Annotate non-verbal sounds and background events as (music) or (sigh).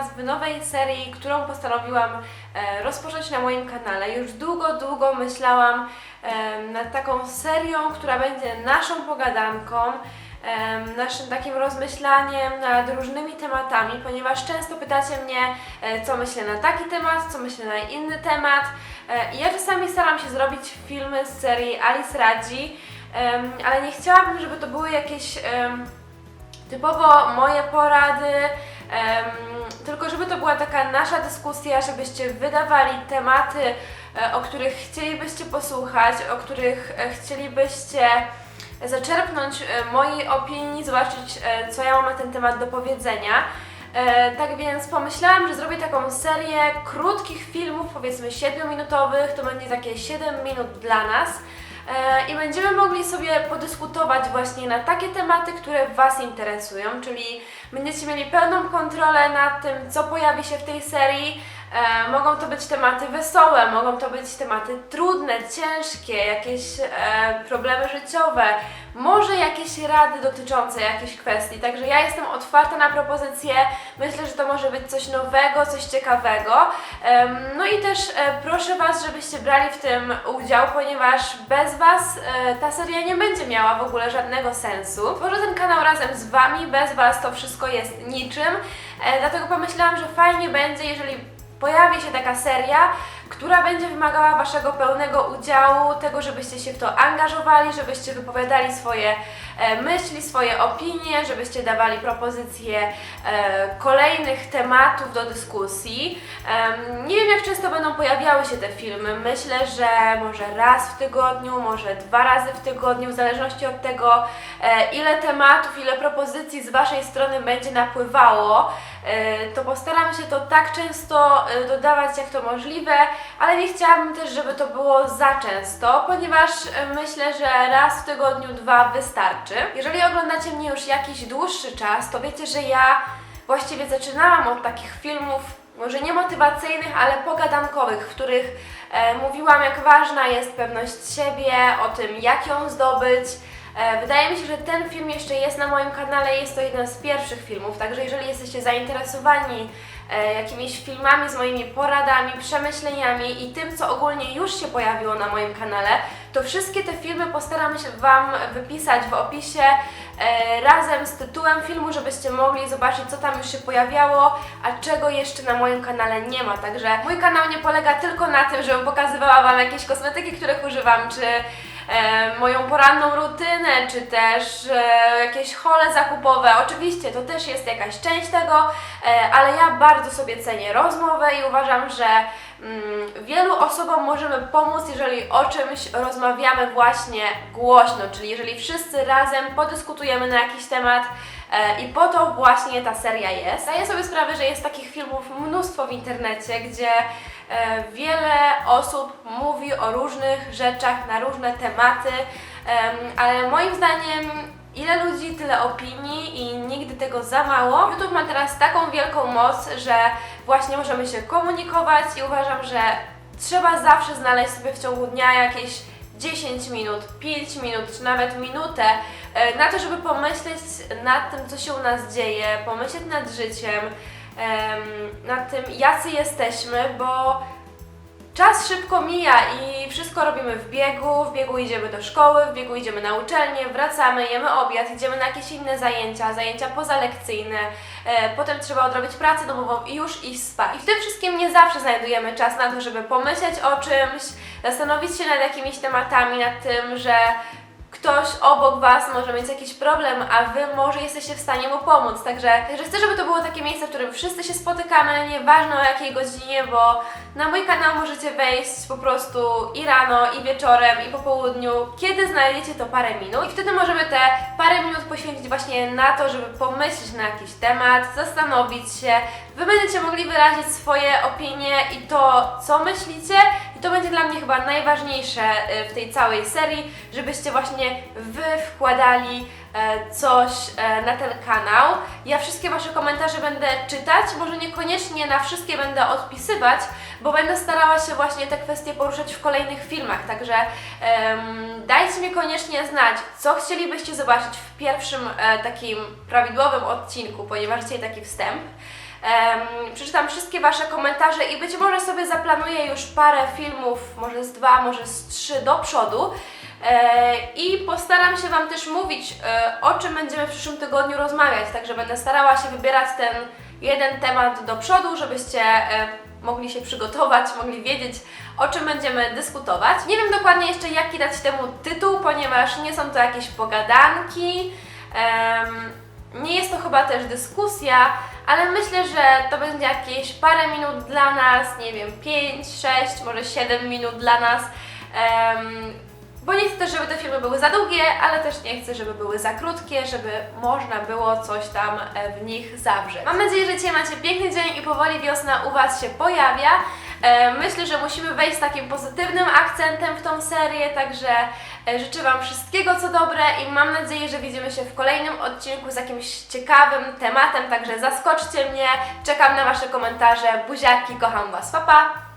Was w nowej serii, którą postanowiłam e, rozpocząć na moim kanale. Już długo, długo myślałam e, nad taką serią, która będzie naszą pogadanką, e, naszym takim rozmyślaniem nad różnymi tematami, ponieważ często pytacie mnie, co myślę na taki temat, co myślę na inny temat. I ja czasami staram się zrobić filmy z serii Alice Radzi, ale nie chciałabym, żeby to były jakieś typowo moje porady, to była taka nasza dyskusja, żebyście wydawali tematy, e, o których chcielibyście posłuchać, o których e, chcielibyście zaczerpnąć e, mojej opinii, zobaczyć, co ja mam na ten temat do powiedzenia. Tak więc pomyślałam, że zrobię taką serię krótkich filmów, powiedzmy 7-minutowych, to będzie takie 7 minut dla nas. I będziemy mogli sobie podyskutować właśnie na takie tematy, które Was interesują, czyli będziecie mieli pełną kontrolę nad tym, co pojawi się w tej serii. E, mogą to być tematy wesołe, mogą to być tematy trudne, ciężkie, jakieś e, problemy życiowe, może jakieś rady dotyczące jakichś kwestii. Także ja jestem otwarta na propozycje. Myślę, że to może być coś nowego, coś ciekawego. Em, No i też e, proszę Was, żebyście brali w tym udział, ponieważ bez Was e, ta seria nie będzie miała w ogóle żadnego sensu. Tworzę ten kanał razem z Wami, bez Was to wszystko jest niczym. E, Dlatego pomyślałam, że fajnie będzie, jeżeli pojawi się taka seria, która będzie wymagała Waszego pełnego udziału, tego, żebyście się w to angażowali, żebyście wypowiadali swoje e, myśli, swoje opinie, żebyście dawali propozycje e, kolejnych tematów do dyskusji. Nie wiem, jak często będą pojawiały się te filmy. Myślę, że może raz w tygodniu, może dwa razy w tygodniu, w zależności od tego, e, ile tematów, ile propozycji z Waszej strony będzie napływało. To postaram się to tak często dodawać, jak to możliwe, ale nie chciałabym też, żeby to było za często, ponieważ e, myślę, że raz w tygodniu, dwa wystarczy. Jeżeli oglądacie mnie już jakiś dłuższy czas, to wiecie, że ja właściwie zaczynałam od takich filmów, może nie motywacyjnych, ale pogadankowych, w których e, mówiłam, jak ważna jest pewność siebie, o tym, jak ją zdobyć. E, Wydaje mi się, że ten film jeszcze jest na moim kanale, jest to jeden z pierwszych filmów, także jeżeli jesteście zainteresowani jakimiś filmami z moimi poradami, przemyśleniami i tym, co ogólnie już się pojawiło na moim kanale, to wszystkie te filmy postaram się Wam wypisać w opisie e, razem z tytułem filmu, żebyście mogli zobaczyć, co tam już się pojawiało, a czego jeszcze na moim kanale nie ma. Także mój kanał nie polega tylko na tym, żebym pokazywała Wam jakieś kosmetyki, których używam, czy e, moją poranną rutynę, czy też e, jakieś hole zakupowe. Oczywiście to też jest jakaś część tego, e, ale ja bardzo sobie cenię rozmowę i uważam, że mm, wielu osobom możemy pomóc, jeżeli o czymś rozmawiamy właśnie głośno, czyli jeżeli wszyscy razem podyskutujemy na jakiś temat. E, I po to właśnie ta seria jest. Zdaję sobie sprawę, że jest takich filmów mnóstwo w internecie, gdzie e, wiele osób mówi o różnych rzeczach, na różne tematy, em, ale moim zdaniem ile ludzi, tyle opinii i nigdy tego za mało. YouTube ma teraz taką wielką moc, że właśnie możemy się komunikować i uważam, że trzeba zawsze znaleźć sobie w ciągu dnia jakieś 10 minut, 5 minut, czy nawet minutę na to, żeby pomyśleć nad tym, co się u nas dzieje, pomyśleć nad życiem, em, nad tym, jacy jesteśmy, bo czas szybko mija i wszystko robimy w biegu, w biegu idziemy do szkoły, w biegu idziemy na uczelnię, wracamy, jemy obiad, idziemy na jakieś inne zajęcia, zajęcia pozalekcyjne, e, potem trzeba odrobić pracę domową i już iść spać. I w tym wszystkim nie zawsze znajdujemy czas na to, żeby pomyśleć o czymś, zastanowić się nad jakimiś tematami, nad tym, że ktoś obok Was może mieć jakiś problem, a Wy może jesteście w stanie mu pomóc. Także, także chcę, żeby to było takie miejsce, w którym wszyscy się spotykamy, nieważne o jakiej godzinie, bo na mój kanał możecie wejść po prostu i rano, i wieczorem, i po południu, kiedy znajdziecie to parę minut. I wtedy możemy te parę minut poświęcić właśnie na to, żeby pomyśleć na jakiś temat, zastanowić się. Wy będziecie mogli wyrazić swoje opinie i to, co myślicie, to będzie dla mnie chyba najważniejsze y, w tej całej serii, żebyście właśnie Wy wkładali e, coś e, na ten kanał. Ja wszystkie Wasze komentarze będę czytać, może niekoniecznie na wszystkie będę odpisywać, bo będę starała się właśnie te kwestie poruszać w kolejnych filmach, także em, dajcie mi koniecznie znać, co chcielibyście zobaczyć w pierwszym e, takim prawidłowym odcinku, ponieważ dzisiaj taki wstęp. Em, przeczytam wszystkie Wasze komentarze i być może sobie zaplanuję już parę filmów, może z dwa, może z trzy do przodu. E, I postaram się Wam też mówić, e, o czym będziemy w przyszłym tygodniu rozmawiać. Także będę starała się wybierać ten jeden temat do przodu, żebyście e, mogli się przygotować, (laughs) mogli wiedzieć, o czym będziemy dyskutować. Nie wiem dokładnie jeszcze, jaki dać temu tytuł, ponieważ nie są to jakieś pogadanki. nie jest to chyba też dyskusja, ale myślę, że to będzie jakieś parę minut dla nas, nie wiem, 5, 6, może 7 minut dla nas. Em, bo nie chcę też, żeby te filmy były za długie, ale też nie chcę, żeby były za krótkie, żeby można było coś tam e, w nich zawrzeć. Mam nadzieję, że dzisiaj macie piękny dzień i powoli wiosna u Was się pojawia. E, Myślę, że musimy wejść z takim pozytywnym akcentem w tą serię, także e, życzę Wam wszystkiego co dobre i mam nadzieję, że widzimy się w kolejnym odcinku z jakimś ciekawym tematem, także zaskoczcie mnie. Czekam na Wasze komentarze. Buziaki, kocham Was. Pa, pa!